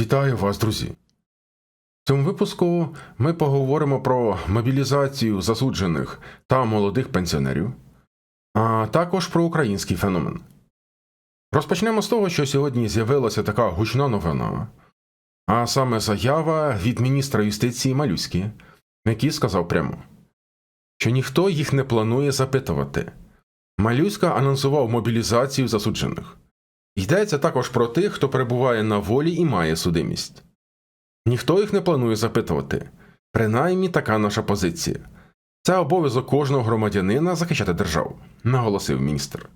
Вітаю вас, друзі! В цьому випуску ми поговоримо про мобілізацію засуджених та молодих пенсіонерів, а також про український феномен. Розпочнемо з того, що сьогодні з'явилася така гучна новина, а саме заява від міністра юстиції Малюськи, який сказав прямо, що ніхто їх не планує запитувати. Малюська анонсував мобілізацію засуджених. Йдеться також про тих, хто перебуває на волі і має судимість. Ніхто їх не планує запитувати. Принаймні така наша позиція. Це обов'язок кожного громадянина захищати державу, наголосив міністр.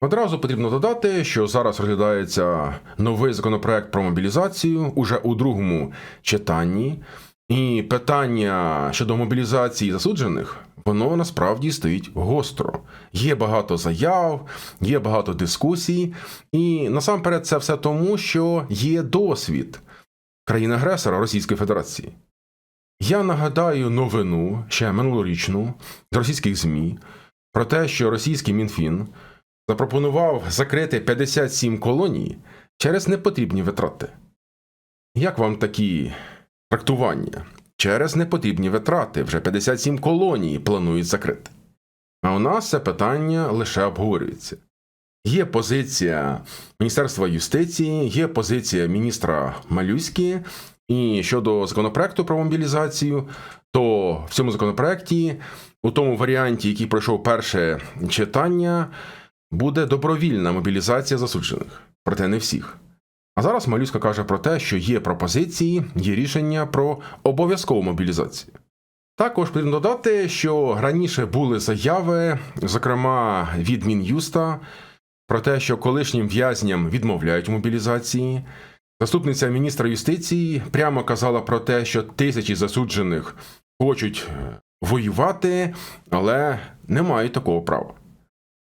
Одразу потрібно додати, що зараз розглядається новий законопроект про мобілізацію уже у другому читанні, і питання щодо мобілізації засуджених, воно насправді стоїть гостро. Є багато заяв, є багато дискусій, і насамперед це все тому, що є досвід країни-агресора Російської Федерації. Я нагадаю новину ще минулорічну з російських ЗМІ про те, що російський Мінфін запропонував закрити 57 колоній через непотрібні витрати. Як вам такі трактування? Через непотрібні витрати вже 57 колоній планують закрити. А у нас це питання лише обговорюється. Є позиція Міністерства юстиції, є позиція міністра Малюськи, і щодо законопроекту про мобілізацію, то в цьому законопроекті, у тому варіанті, який пройшов перше читання, буде добровільна мобілізація засуджених, проте не всіх. А зараз Малюська каже про те, що є пропозиції, є рішення про обов'язкову мобілізацію. Також потрібно додати, що раніше були заяви, зокрема від Мін'юста, про те, що колишнім в'язням відмовляють мобілізації. Заступниця міністра юстиції прямо казала про те, що тисячі засуджених хочуть е, воювати, але не мають такого права.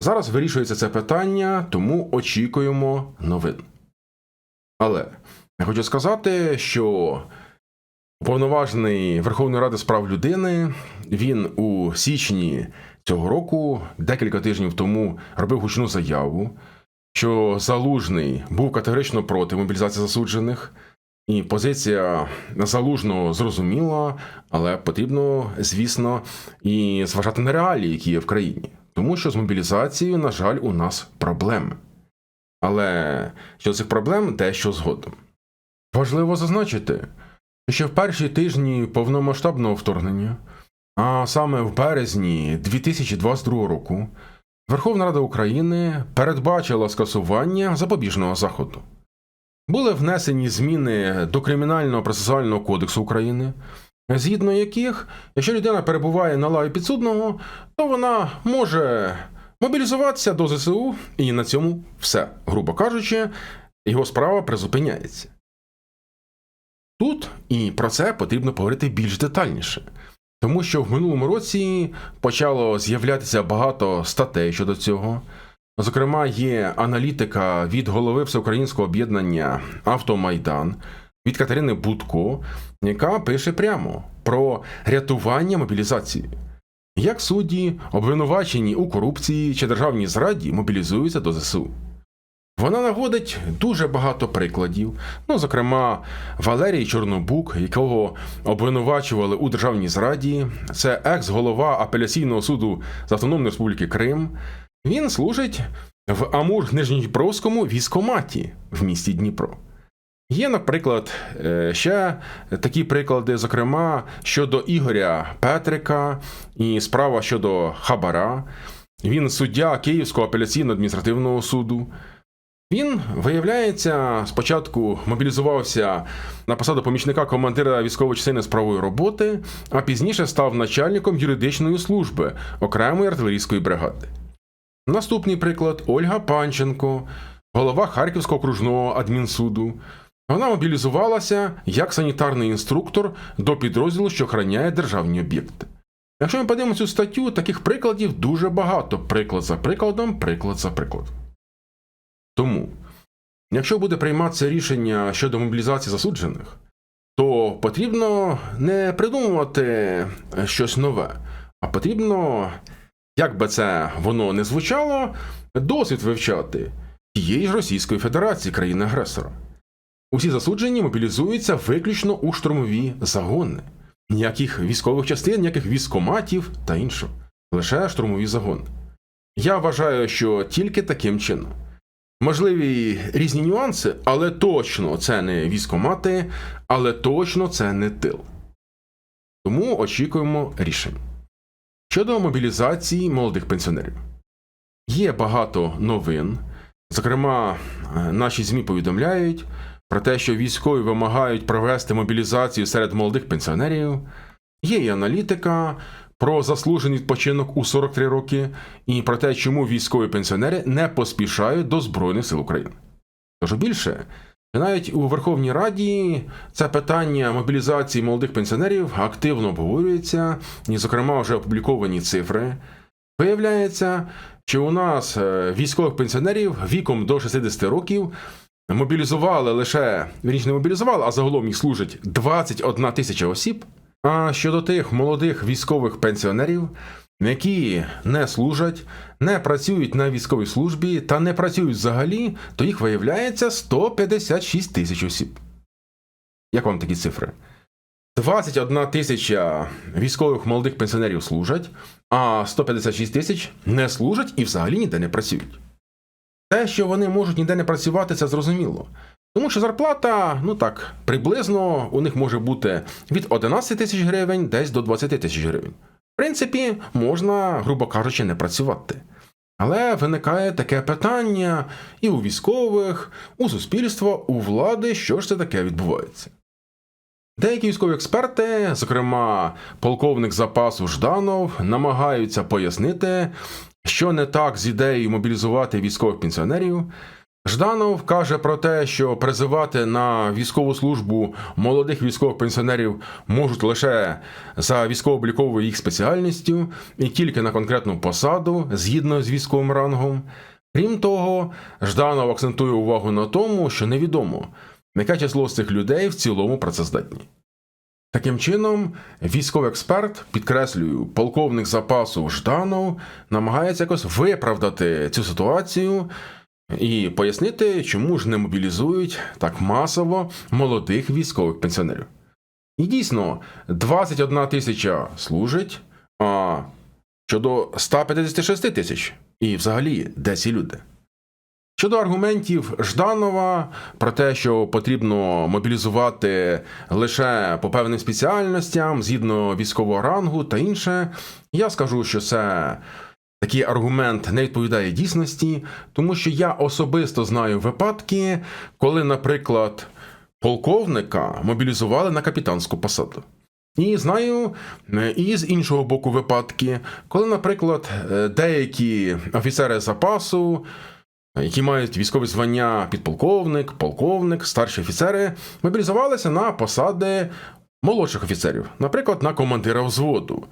Зараз вирішується це питання, тому очікуємо новин. Але я хочу сказати, що уповноважений Верховної Ради з прав людини він у січні цього року, декілька тижнів тому, робив гучну заяву, що Залужний був категорично проти мобілізації засуджених, і позиція залужного зрозуміла, але потрібно, звісно, і зважати на реалії, які є в країні. Тому що з мобілізацією, на жаль, у нас проблеми. Але що цих проблем дещо згодом. Важливо зазначити, що в перші тижні повномасштабного вторгнення, а саме в березні 2022 року, Верховна Рада України передбачила скасування запобіжного заходу. Були внесені зміни до Кримінального процесуального кодексу України, згідно яких, якщо людина перебуває на лаві підсудного, то вона може мобілізуватися до ЗСУ, і на цьому все, грубо кажучи, його справа призупиняється. Тут і про це потрібно поговорити більш детальніше, тому що в минулому році почало з'являтися багато статей щодо цього. Зокрема, є аналітика від голови всеукраїнського об'єднання Автомайдан від Катерини Будко, яка пише прямо про рятування мобілізації. Як судді, обвинувачені у корупції чи державній зраді, мобілізуються до ЗСУ. Вона наводить дуже багато прикладів. Ну, зокрема, Валерій Чорнобук, якого обвинувачували у державній зраді, це екс-голова апеляційного суду з Автономної Республіки Крим. Він служить в Амур Нижньодніпровському військоматі в місті Дніпро. Є, наприклад, е, ще такі приклади, зокрема, щодо Ігоря Петрика і справа щодо Хабара. Він суддя Київського апеляційно адміністративного суду. Він, виявляється, спочатку мобілізувався на посаду помічника командира військової частини з правої роботи, а пізніше став начальником юридичної служби окремої артилерійської бригади. Наступний приклад Ольга Панченко, голова Харківського окружного адмінсуду. Вона мобілізувалася як санітарний інструктор до підрозділу, що охороняє державні об'єкти. Якщо ми подивимося цю статтю, таких прикладів дуже багато. Приклад за прикладом, приклад за прикладом. Тому, якщо буде прийматися рішення щодо мобілізації засуджених, то потрібно не придумувати щось нове, а потрібно, як би це воно не звучало, досвід вивчати тієї ж Російської Федерації, країни-агресора. Усі засуджені мобілізуються виключно у штурмові загони. Ніяких військових частин, ніяких військоматів та іншого. Лише штурмові загони. Я вважаю, що тільки таким чином. Можливі різні нюанси, але точно це не військомати, але точно це не тил. Тому очікуємо рішень. Щодо мобілізації молодих пенсіонерів, є багато новин. Зокрема, е, наші ЗМІ повідомляють про те, що військові вимагають провести мобілізацію серед молодих пенсіонерів. Є і аналітика про заслужений відпочинок у 43 роки, і про те, чому військові пенсіонери не поспішають до Збройних сил України. Тож більше, навіть у Верховній Раді це питання мобілізації молодих пенсіонерів активно обговорюється, і, зокрема, вже опубліковані цифри. Виявляється, що у нас е, військових пенсіонерів віком до 60 років мобілізували лише вірніше не мобілізували, а загалом їх служить 21 тисяча осіб. А щодо тих молодих військових пенсіонерів, які не служать, не працюють на військовій службі та не працюють взагалі, то їх виявляється 156 тисяч осіб. Як вам такі цифри? 21 тисяча військових молодих пенсіонерів служать, а 156 тисяч не служать і взагалі ніде не працюють. Те, що вони можуть ніде не працювати, це зрозуміло. Тому що зарплата, ну так, приблизно у них може бути від 11 тисяч гривень десь до 20 тисяч гривень. В принципі, можна, грубо кажучи, не працювати. Але виникає таке питання і у військових, у суспільства, у влади, що ж це таке відбувається. Деякі військові експерти, зокрема полковник запасу Жданов, намагаються пояснити, що не так з ідеєю мобілізувати військових пенсіонерів. Жданов каже про те, що призивати на військову службу молодих військових пенсіонерів можуть лише за військово-обліковою їх спеціальністю і тільки на конкретну посаду згідно з військовим рангом. Крім того, Жданов акцентує увагу на тому, що невідомо, яке число з цих людей в цілому працездатні. Таким чином, військовий експерт, підкреслюю, полковник запасу Жданов намагається якось виправдати цю ситуацію і пояснити, чому ж не мобілізують так масово молодих військових пенсіонерів. І дійсно, 21 тисяча служить, а щодо 156 тисяч, і взагалі, де ці люди? Щодо аргументів Жданова про те, що потрібно мобілізувати лише по певним спеціальностям згідно військового рангу та інше, я скажу, що це такий аргумент не відповідає дійсності, тому що я особисто знаю випадки, коли, наприклад, полковника мобілізували на капітанську посаду. І знаю е, і з іншого боку випадки, коли, наприклад, е, деякі офіцери запасу які мають військові звання підполковник, полковник, старші офіцери, мобілізувалися на посади молодших офіцерів, наприклад, на командира взводу,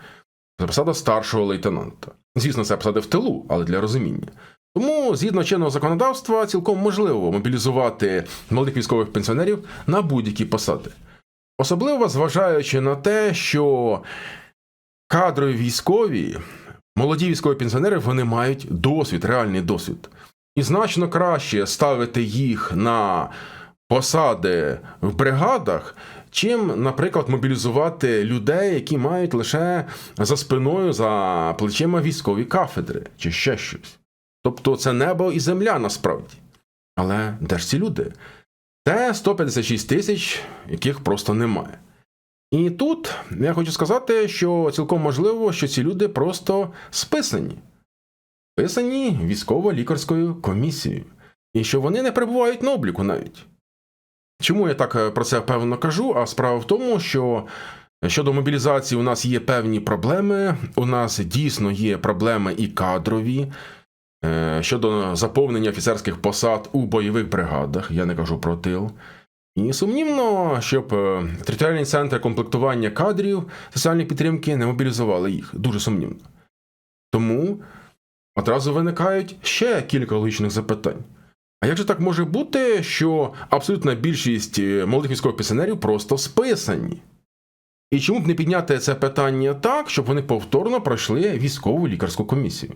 це посада старшого лейтенанта. Звісно, це посади в тилу, але для розуміння. Тому, згідно чинного законодавства, цілком можливо мобілізувати молодих військових пенсіонерів на будь-які посади. Особливо зважаючи на те, що кадрові військові, молоді військові пенсіонери, вони мають досвід, реальний досвід. І значно краще ставити їх на посади в бригадах, чим, наприклад, мобілізувати людей, які мають лише за спиною, за плечима військові кафедри чи ще щось. Тобто це небо і земля насправді. Але де ж ці люди? Це 156 тисяч, яких просто немає. І тут я хочу сказати, що цілком можливо, що ці люди просто списані підписані військово-лікарською комісією, і що вони не перебувають на обліку навіть. Чому я так е, про це певно кажу? А справа в тому, що щодо мобілізації у нас є певні проблеми, у нас дійсно є проблеми і кадрові. Е, щодо заповнення офіцерських посад у бойових бригадах, я не кажу про тил. І сумнівно, щоб е, територіальні центри комплектування кадрів соціальної підтримки не мобілізували їх. Дуже сумнівно. Тому одразу виникають ще кілька логічних запитань. А як же так може бути, що абсолютна більшість е, молодих військових пенсіонерів просто списані? І чому б не підняти це питання так, щоб вони повторно пройшли військову лікарську комісію?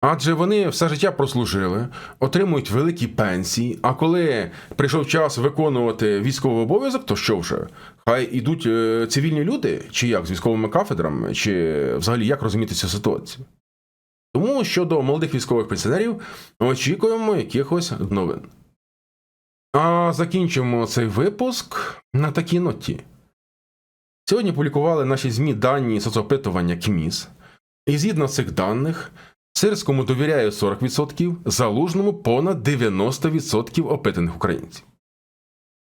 Адже вони все життя прослужили, отримують великі пенсії. А коли прийшов час виконувати військовий обов'язок, то що вже? Хай ідуть е, цивільні люди, чи як з військовими кафедрами, чи взагалі як розуміти цю ситуацію? Тому щодо молодих військових пенсіонерів очікуємо якихось новин. А закінчимо цей випуск на такій ноті. Сьогодні публікували наші ЗМІ дані соцопитування КМІС, і згідно цих даних, Сирському довіряє 40%, залужному понад 90% опитаних українців.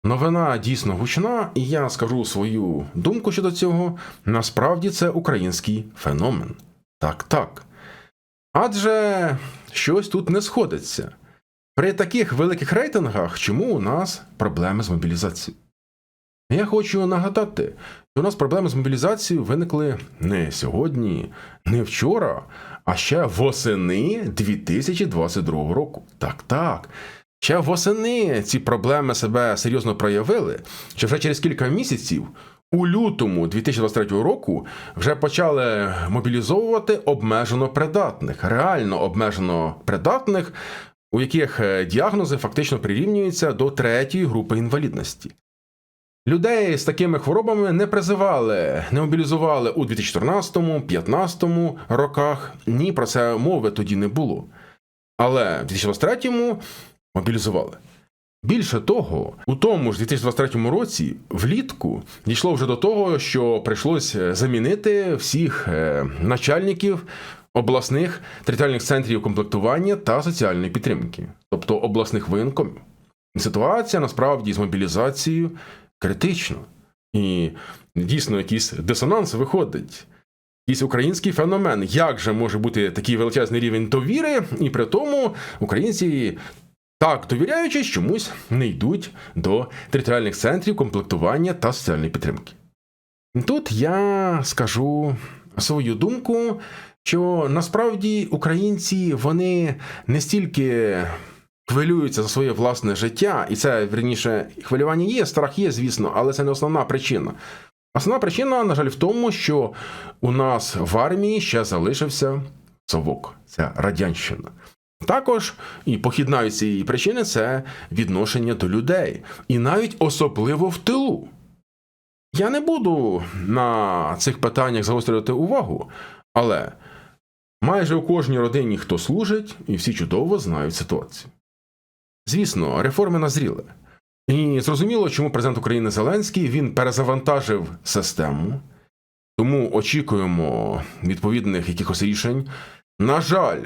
Новина дійсно гучна, і я скажу свою думку щодо цього. Насправді це український феномен. Так, так. Адже щось тут не сходиться. При таких великих рейтингах чому у нас проблеми з мобілізацією? Я хочу нагадати, що у нас проблеми з мобілізацією виникли не сьогодні, не вчора, а ще восени 2022 року. Так, так. Ще восени ці проблеми себе серйозно проявили, що вже через кілька місяців, у лютому 2023 року, вже почали мобілізовувати обмежено придатних, реально обмежено придатних, у яких е, діагнози фактично прирівнюються до третьої групи інвалідності. Людей з такими хворобами не призивали, не мобілізували у 2014-2015 роках. Ні, про це мови тоді не було. Але в 2023-му мобілізували. Більше того, у тому ж 2023 році, влітку, дійшло вже до того, що прийшлось замінити всіх е, начальників обласних територіальних центрів комплектування та соціальної підтримки, тобто обласних воєнкомів. Ситуація насправді з мобілізацією критична. І дійсно якийсь дисонанс виходить. Якийсь український феномен. Як же може бути такий величезний рівень довіри, і при тому українці, так довіряючись, чомусь не йдуть до територіальних центрів комплектування та соціальної підтримки. Тут я скажу свою думку, що насправді українці вони не стільки хвилюються за своє власне життя, і це верніше хвилювання є, страх є, звісно, але це не основна причина. Основна причина, на жаль, в тому, що у нас в армії ще залишився совок, це радянщина. Також і похідна від цієї причини це відношення до людей, і навіть особливо в тилу. Я не буду на цих питаннях загострювати увагу, але майже у кожній родині хто служить, і всі чудово знають ситуацію. Звісно, реформи назріли. І зрозуміло, чому президент України Зеленський він перезавантажив систему, тому очікуємо відповідних якихось рішень. На жаль,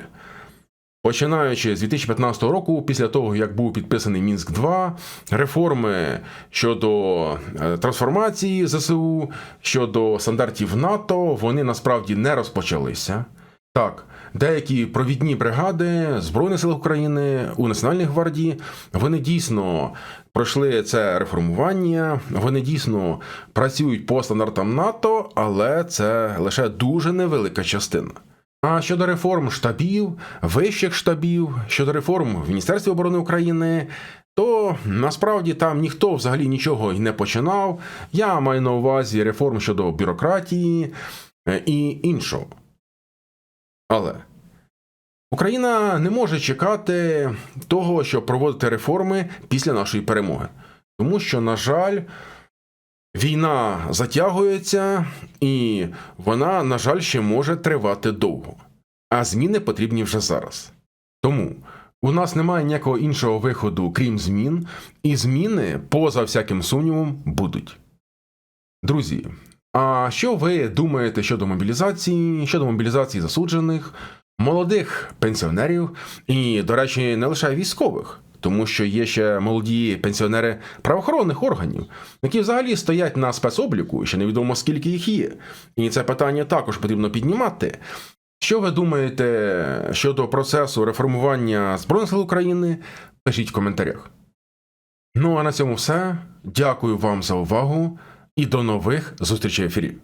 починаючи з 2015 року, після того як був підписаний Мінськ 2 реформи щодо е, трансформації ЗСУ, щодо стандартів НАТО, вони насправді не розпочалися. Так, деякі провідні бригади Збройних сил України у Національній гвардії вони дійсно пройшли це реформування, вони дійсно працюють по стандартам НАТО, але це лише дуже невелика частина. А щодо реформ штабів, вищих штабів, щодо реформ в Міністерстві оборони України, то насправді там ніхто взагалі нічого й не починав. Я маю на увазі реформ щодо бюрократії е, і іншого. Але Україна не може чекати того, щоб проводити реформи після нашої перемоги, тому що, на жаль, війна затягується, і вона, на жаль, ще може тривати довго. А зміни потрібні вже зараз. Тому у нас немає ніякого іншого виходу, крім змін, і зміни, поза всяким сумнівом, будуть. Друзі. А що ви думаєте щодо мобілізації, щодо мобілізації засуджених, молодих пенсіонерів і, до речі, не лише військових, тому що є ще молоді пенсіонери правоохоронних органів, які взагалі стоять на спецобліку, ще невідомо скільки їх є. І це питання також потрібно піднімати. Що ви думаєте щодо процесу реформування Збройних сил України? Пишіть в коментарях. Ну а на цьому все. Дякую вам за увагу і до нових зустрічей в ефірі.